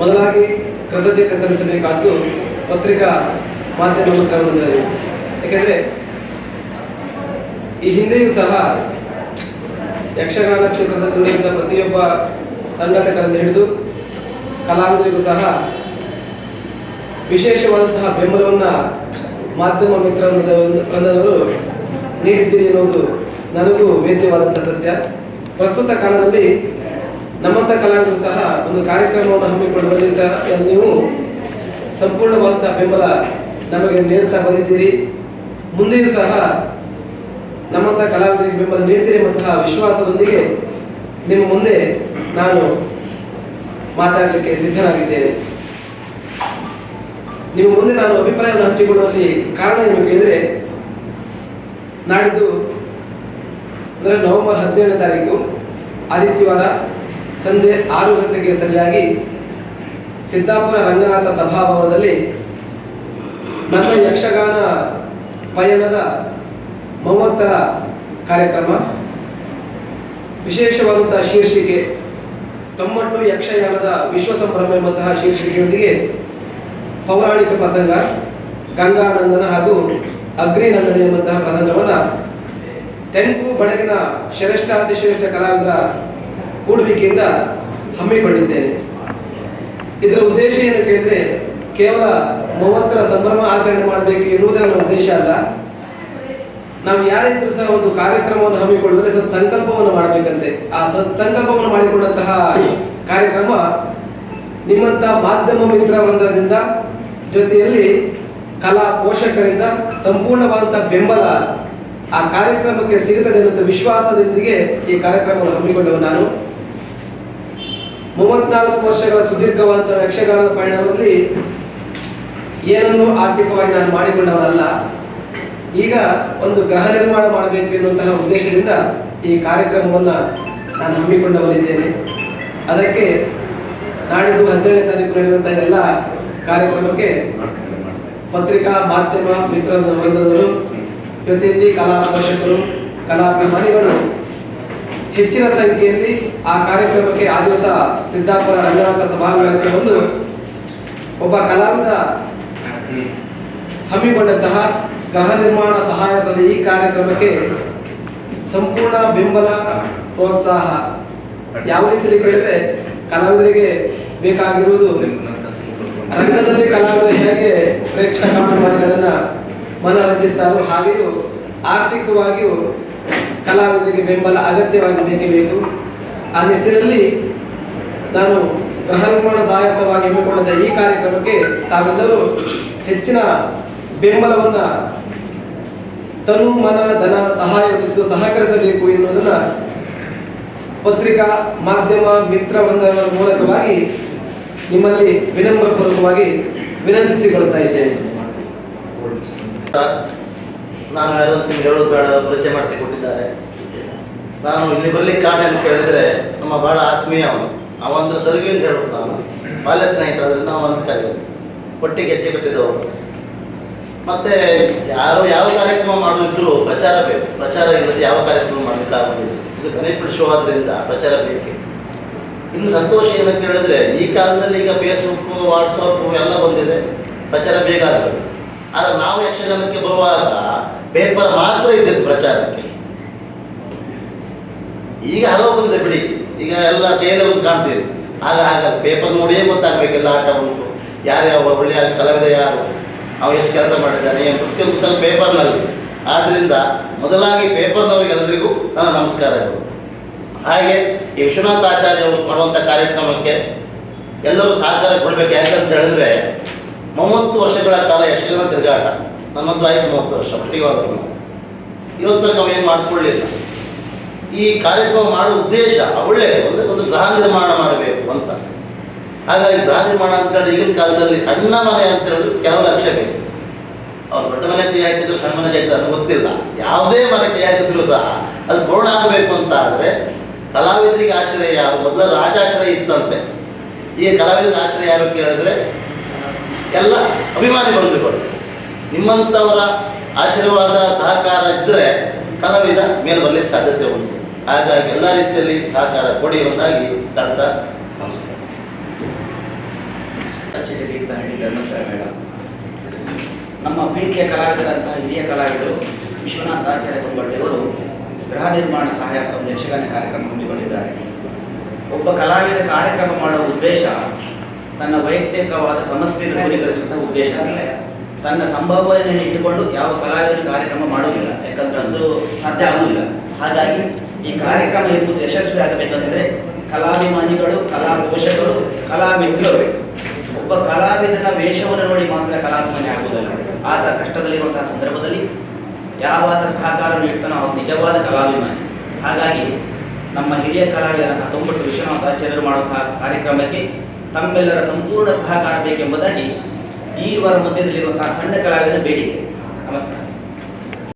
ಮೊದಲಾಗಿ ಕೃತಜ್ಞತೆ ಸಲ್ಲಿಸಬೇಕಾದ್ದು ಪತ್ರಿಕಾ ಮಾಧ್ಯಮ ಯಾಕೆಂದ್ರೆ ಏಕೆಂದರೆ ಈ ಹಿಂದೆಯೂ ಸಹ ಯಕ್ಷಗಾನ ಕ್ಷೇತ್ರದಲ್ಲಿ ಪ್ರತಿಯೊಬ್ಬ ಸಂಘಟಕರನ್ನು ಹಿಡಿದು ಕಲಾವಿದರಿಗೂ ಸಹ ವಿಶೇಷವಾದಂತಹ ಬೆಂಬಲವನ್ನು ಮಾಧ್ಯಮ ಮಿತ್ರ ಬಂದವರು ನೀಡಿದ್ದೀರಿ ಎನ್ನುವುದು ನನಗೂ ವೇದ್ಯವಾದಂಥ ಸತ್ಯ. ಪ್ರಸ್ತುತ ಕಾಲದಲ್ಲಿ ನಮ್ಮಂಥ ಕಲಾವಿದರು ಸಹ ಒಂದು ಕಾರ್ಯಕ್ರಮವನ್ನು ಹಮ್ಮಿಕೊಳ್ಳುವಲ್ಲಿ ಸಹ ನೀವು ಸಂಪೂರ್ಣವಾದಂಥ ಬೆಂಬಲ ನಮಗೆ ನೀಡ್ತಾ ಬಂದಿದ್ದೀರಿ. ಮುಂದೆಯೂ ಸಹ ನಮ್ಮಂಥ ಕಲಾವಿದರಿಗೆ ಬೆಂಬಲ ನೀಡ್ತೀರಿ ಎಂಬಂತಹ ವಿಶ್ವಾಸದೊಂದಿಗೆ ನಿಮ್ಮ ಮುಂದೆ ನಾನು ಮಾತಾಡಲಿಕ್ಕೆ ಸಿದ್ಧನಾಗಿದ್ದೇನೆ. ನಿಮ್ಮ ಮುಂದೆ ನಾನು ಅಭಿಪ್ರಾಯವನ್ನು ಹಂಚಿಕೊಳ್ಳುವಲ್ಲಿ ಕಾರಣ ಏನು ಕೇಳಿದರೆ, ನಾಡಿದ್ದು ಅಂದರೆ ನವೆಂಬರ್ ಹದಿನೇಳನೇ ತಾರೀಕು, ಆದಿತ್ಯವಾರ ಸಂಜೆ ಆರು ಗಂಟೆಗೆ ಸರಿಯಾಗಿ ಸಿದ್ದಾಪುರ ರಂಗನಾಥ ಸಭಾಭವನದಲ್ಲಿ ನನ್ನ ಯಕ್ಷಗಾನ ಪಯಣದ ಮೂವತ್ತರ ಕಾರ್ಯಕ್ರಮ. ವಿಶೇಷವಾದಂತಹ ಶೀರ್ಷಿಕೆ ತಮ್ಮಟ್ಟು ಯಕ್ಷಯಾನದ ವಿಶ್ವ ಸಂಭ್ರಮ ಎಂಬಂತಹ ಶೀರ್ಷಿಕೆಯೊಂದಿಗೆ ಪೌರಾಣಿಕ ಪ್ರಸಂಗ, ಗಂಗಾನಂದನ ಹಾಗೂ ಅಗ್ನಿನಂದನ ಎಂಬಂತಹ ಪ್ರಸಂಗವನ್ನು ತೆಂಕು ಬಡಗಿನ ಶ್ರೇಷ್ಠಾತಿಶ್ರೇಷ್ಠ ಕಲಾವಿದರ ಕೂಡುವಿಕೆಯಿಂದ ಹಮ್ಮಿಕೊಂಡಿದ್ದೇನೆ. ಇದರ ಉದ್ದೇಶ ಏನು ಕೇಳಿದ್ರೆ ಕೇವಲ ಮೂವತ್ತರ ಸಂಭ್ರಮ ಆಚರಣೆ ಮಾಡಬೇಕು ಎನ್ನುವುದೇ ನನ್ನ ಉದ್ದೇಶ ಅಲ್ಲ. ನಾವು ಯಾರಿದ್ರೂ ಸಹ ಒಂದು ಕಾರ್ಯಕ್ರಮವನ್ನು ಹಮ್ಮಿಕೊಳ್ಳಿದ್ರೆ ಸತ್ ಸಂಕಲ್ಪವನ್ನು ಮಾಡಬೇಕಂತೆ. ಆ ಸತ್ ಸಂಕಲ್ಪವನ್ನು ಮಾಡಿಕೊಂಡಂತಹ ಕಾರ್ಯಕ್ರಮ ನಿಮ್ಮಂತ ಮಾಧ್ಯಮ ಮಿತ್ರ ವೃಂದದಿಂದ ಜೊತೆಯಲ್ಲಿ ಕಲಾ ಪೋಷಕರಿಂದ ಸಂಪೂರ್ಣವಾದಂತಹ ಬೆಂಬಲ ಆ ಕಾರ್ಯಕ್ರಮಕ್ಕೆ ಸಿಗುತ್ತದೆ ಅನ್ನುವಂಥ ವಿಶ್ವಾಸದೊಂದಿಗೆ ಈ ಕಾರ್ಯಕ್ರಮವನ್ನು ಹಮ್ಮಿಕೊಂಡವು ನಾನು. ಮೂವತ್ನಾಲ್ಕು ವರ್ಷಗಳ ಸುದೀರ್ಘವಾದ ಯಕ್ಷಗಾನದ ಪಯಣದಲ್ಲಿ ಏನನ್ನು ಆರ್ಥಿಕವಾಗಿ ನಾನು ಮಾಡಿಕೊಂಡವನಲ್ಲ. ಈಗ ಒಂದು ಗೃಹ ನಿರ್ಮಾಣ ಮಾಡಬೇಕು ಎನ್ನುವಂತಹ ಉದ್ದೇಶದಿಂದ ಈ ಕಾರ್ಯಕ್ರಮವನ್ನು ನಾನು ಹಮ್ಮಿಕೊಂಡವನಿದ್ದೇನೆ. ಅದಕ್ಕೆ ನಾಡಿದ್ದು ಹದಿನೇಳನೇ ತಾರೀಕು ನಡೆಯುವಂತಹ ಎಲ್ಲ ಕಾರ್ಯಕ್ರಮಕ್ಕೆ ಪತ್ರಿಕಾ ಮಾಧ್ಯಮ ಮಿತ್ರ ವೃಂದದವರು, ಜೊತೆಯಲ್ಲಿ ಕಲಾ ಪೋಷಕರು ಕಲಾಭಿಮಾನಿಗಳು ಹೆಚ್ಚಿನ ಸಂಖ್ಯೆಯಲ್ಲಿ ಆ ಕಾರ್ಯಕ್ರಮಕ್ಕೆ ಆ ದಿವಸ ಸಿದ್ದಾಪುರ ರಂಗನಾಥ ಸಭಾಂಗಣಕ್ಕೆ ಬಂದು ಒಬ್ಬ ಕಲಾವಿದ ಹಮ್ಮಿಕೊಂಡಂತಹ ಗೃಹ ನಿರ್ಮಾಣ ಸಹಾಯಕದ ಈ ಕಾರ್ಯಕ್ರಮಕ್ಕೆ ಸಂಪೂರ್ಣ ಬೆಂಬಲ, ಪ್ರೋತ್ಸಾಹ ಯಾವ ರೀತಿಯಲ್ಲಿ ಕೇಳಿದ್ರೆ ಕಲಾವಿದರಿಗೆ ಬೇಕಾಗಿರುವುದು ರಂಗದಲ್ಲಿ ಕಲಾವಿದರು ಹೇಗೆ ಪ್ರೇಕ್ಷಕ ಮನರಂಜಿಸ್ತಾರೋ ಹಾಗೆಯೂ ಆರ್ಥಿಕವಾಗಿಯೂ ಕಲಾವಿದರಿಗೆ ಬೆಂಬಲ ಅಗತ್ಯವಾಗಿ ಬೇಕೇ ಬೇಕು ಆ ನಿಟ್ಟಿನಲ್ಲಿ ನಾನು ಗೃಹ ನಿರ್ಮಾಣ ಸಹಾಯಕವಾಗಿ ಹಮ್ಮಿಕೊಂಡ ಈ ಕಾರ್ಯಕ್ರಮಕ್ಕೆ ತಾವೆಲ್ಲರೂ ಹೆಚ್ಚಿನ ಬೆಂಬಲವನ್ನ ತನು, ಮನ, ಧನ ಸಹಾಯವಿದ್ದು ಸಹಕರಿಸಬೇಕು ಎನ್ನುವುದನ್ನ ಪತ್ರಿಕಾ ಮಾಧ್ಯಮ ಮಿತ್ರ ಬಂಧವರ ಮೂಲಕವಾಗಿ ನಿಮ್ಮಲ್ಲಿ ವಿನಮ್ರಪೂರ್ವಕವಾಗಿ ವಿನಂತಿಸಿಕೊಳ್ತಾ ಇದ್ದೇನೆ. ನಾನು ಯಾರಂತ ನಿಮ್ಗೆ ಹೇಳೋದು ಬೇಡ, ಪರಿಚಯ ಮಾಡಿಸಿಕೊಟ್ಟಿದ್ದಾರೆ ನಾನು ಇಲ್ಲಿ ಬರ್ಲಿಕ್ಕೆ ಕಾರಣ ಅಂತ ಕೇಳಿದ್ರೆ ನಮ್ಮ ಬಹಳ ಆತ್ಮೀಯ ಅವನು. ಅವಂದ್ರ ಸರಿಗೆ ಅಂತ ಹೇಳ್ಬೋದು ನಾನು. ಬಾಲ್ಯ ಸ್ನೇಹಿತರಾದ್ರಿಂದ ಅಂತ ಕರೆಯೋದು. ಒಟ್ಟಿಗೆ ಹೆಜ್ಜೆ ಕಟ್ಟಿದವರು. ಮತ್ತೆ ಯಾರು ಯಾವ ಕಾರ್ಯಕ್ರಮ ಮಾಡಿದ್ರು ಪ್ರಚಾರ ಬೇಕು. ಪ್ರಚಾರ ಇಲ್ಲದೆ ಯಾವ ಕಾರ್ಯಕ್ರಮ ಮಾಡಲಿಕ್ಕೆ ಆಗೋದಿಲ್ಲ. ಇದು ಬೆನಿಫಿಟ್ ಶೋ ಆದ್ರಿಂದ ಪ್ರಚಾರ ಬೇಕು. ಇನ್ನು ಸಂತೋಷ ಏನಂತ ಹೇಳಿದ್ರೆ, ಈ ಕಾಲದಲ್ಲಿ ಈಗ ಫೇಸ್ಬುಕ್ ವಾಟ್ಸಪ್ ಎಲ್ಲ ಬಂದಿದೆ. ಪ್ರಚಾರ ಬೇಗ ಆಗ್ತದೆ ಆದರೆ ನಾವು ಯಕ್ಷಗಾನಕ್ಕೆ ಬರುವಾಗ ಪೇಪರ್ ಮಾತ್ರ ಇದ್ದಿತ್ತು ಪ್ರಚಾರಕ್ಕೆ. ಈಗ ಹಲವು ಬಂದಿದೆ, ಬಿಡಿ. ಈಗ ಎಲ್ಲ ಕೈಯಲ್ಲಿ ಒಂದು ಕಾಣ್ತೀರಿ ಆಗ ಆಗ ಪೇಪರ್ ನೋಡಿಯೇ ಗೊತ್ತಾಗಬೇಕೆಲ್ಲ ಆಟ ಉಂಟು ಯಾರ್ಯಾವ ಒಳ್ಳೆಯ ಕಲಾವಿದ ಯಾರು ಅವ ಎಷ್ಟು ಕೆಲಸ ಮಾಡಿದ್ದಾನೆ ಏನು ಪ್ರತಿಯೊಂದು ಪೇಪರ್ನಲ್ಲಿ. ಆದ್ದರಿಂದ ಮೊದಲಾಗಿ ಪೇಪರ್ನವರಿಗೆಲ್ಲರಿಗೂ ನನ್ನ ನಮಸ್ಕಾರಗಳು ಹಾಗೆ ಈ ವಿಶ್ವನಾಥ ಆಚಾರ್ಯ ಅವರು ಮಾಡುವಂಥ ಕಾರ್ಯಕ್ರಮಕ್ಕೆ ಎಲ್ಲರೂ ಸಹಕಾರ ಕೊಡಬೇಕು ಯಾಕಂತ ಹೇಳಿದ್ರೆ, ಮೂವತ್ತು ವರ್ಷಗಳ ಕಾಲ ಯಕ್ಷಗಾನ ತಿರುಗಾಟ. ನನ್ನೊಂದು ಆಯ್ತು ಮೂವತ್ತು ವರ್ಷ ಒಟ್ಟಿಗೆ ಹೋದ್ರು ಇವತ್ತು ನಾವು ಏನು ಮಾಡಿಕೊಳ್ಳಿಲ್ಲ. ಈ ಕಾರ್ಯಕ್ರಮ ಮಾಡುವ ಉದ್ದೇಶ ಒಳ್ಳೆಯದು. ಒಂದು ಒಂದು ಗೃಹ ನಿರ್ಮಾಣ ಮಾಡಬೇಕು ಅಂತ. ಹಾಗಾಗಿ ಗೃಹ ನಿರ್ಮಾಣ ಅಂತ ಈಗಿನ ಕಾಲದಲ್ಲಿ ಸಣ್ಣ ಮನೆ ಅಂತ ಹೇಳಿದ್ರು ಕೆಲವು ಲಕ್ಷ ಬೇಕು. ಅವ್ರು ದೊಡ್ಡ ಮನೆ ಕೈ ಹಾಕಿದ್ರು ಸಣ್ಣ ಮನೆ ಕೈ ಹಾಕಿದ್ರು ಗೊತ್ತಿಲ್ಲ. ಯಾವುದೇ ಮನೆ ಕೈ ಹಾಕಿದ್ರು ಸಹ ಅದು ಪೂರ್ಣ ಆಗಬೇಕು ಅಂತ ಆದರೆ ಕಲಾವಿದರಿಗೆ ಆಶ್ರಯ ಯಾರು? ಮೊದಲ ರಾಜಾಶ್ರಯ ಇತ್ತಂತೆ. ಈ ಕಲಾವಿದರಿಗೆ ಆಶ್ರಯ ಯಾರು ಕೇಳಿದ್ರೆ ಎಲ್ಲ ಅಭಿಮಾನಿ ಬಂಧುಗಳು ನಿಮ್ಮಂಥವರ ಆಶೀರ್ವಾದ ಸಹಕಾರ ಇದ್ದರೆ ಕಲಾವಿದ ಮೇಲೆ ಬರಲಿಕ್ಕೆ ಸಾಧ್ಯತೆ ಉಂಟು. ಹಾಗಾಗಿ ಎಲ್ಲ ರೀತಿಯಲ್ಲಿ ಸಹಕಾರ ಕೊಡಿ ಎಂಬುದಾಗಿ ಕರ್ತ ನಮಸ್ಕಾರ. ನಮ್ಮ ಪ್ರೀತಿಯ ಕಲಾವಿದರಂತಹ ಹಿರಿಯ ಕಲಾವಿದರು ವಿಶ್ವನಾಥ ಆಚಾರ್ಯ ಕುಂಬಳ್ಳಿಯವರು ಗೃಹ ನಿರ್ಮಾಣ ಸಹಾಯಕ ಒಂದು ಯಕ್ಷಗಾನ ಕಾರ್ಯಕ್ರಮ ಹಮ್ಮಿಕೊಂಡಿದ್ದಾರೆ. ಒಬ್ಬ ಕಲಾವಿದ ಕಾರ್ಯಕ್ರಮ ಮಾಡುವ ಉದ್ದೇಶ ತನ್ನ ವೈಯಕ್ತಿಕವಾದ ಸಮಸ್ಯೆಯನ್ನು ದೂರೀಕರಿಸುವಂತಹ ಉದ್ದೇಶ ತನ್ನ ಸಂಭಾವನೆಯನ್ನು ಇಟ್ಟುಕೊಂಡು ಯಾವ ಕಲಾವಿದರು ಕಾರ್ಯಕ್ರಮ ಮಾಡೋದಿಲ್ಲ. ಯಾಕಂದ್ರೆ ಅದು ಸಾಧ್ಯ ಆಗುವುದಿಲ್ಲ ಹಾಗಾಗಿ ಈ ಕಾರ್ಯಕ್ರಮ ಇರುವುದು ಯಶಸ್ವಿ ಆಗಬೇಕಂದ್ರೆ ಕಲಾಭಿಮಾನಿಗಳು ಕಲಾ ಪೋಷಕರು ಕಲಾ ಮಿತ್ರರು ಒಬ್ಬ ಕಲಾವಿದನ ವೇಷವನ್ನು ನೋಡಿ ಮಾತ್ರ ಕಲಾಭಿಮಾನಿ ಆಗುವುದಿಲ್ಲ. ಆತ ಕಷ್ಟದಲ್ಲಿರುವಂತಹ ಸಂದರ್ಭದಲ್ಲಿ ಯಾವಾದ ಸಹಕಾರ ನೀಡ್ತಾನೋ ಅವನು ನಿಜವಾದ ಕಲಾಭಿಮಾನಿ. ಹಾಗಾಗಿ ನಮ್ಮ ಹಿರಿಯ ಕಲಾವಿದರ ಹತ್ತೊಂಬತ್ತು ವಿಶ್ವನಾಥ ಆಚಾರ್ಯರು ಮಾಡುವಂತಹ ಕಾರ್ಯಕ್ರಮಕ್ಕೆ ತಮ್ಮೆಲ್ಲರ ಸಂಪೂರ್ಣ ಸಹಕಾರ ಬೇಕೆಂಬುದಾಗಿ ಈ ಇವರ ಮಧ್ಯದಲ್ಲಿರುವಂತಹ ಸಣ್ಣ ಕಲಾವಿದರ ಬೇಡಿಕೆ. ನಮಸ್ಕಾರ.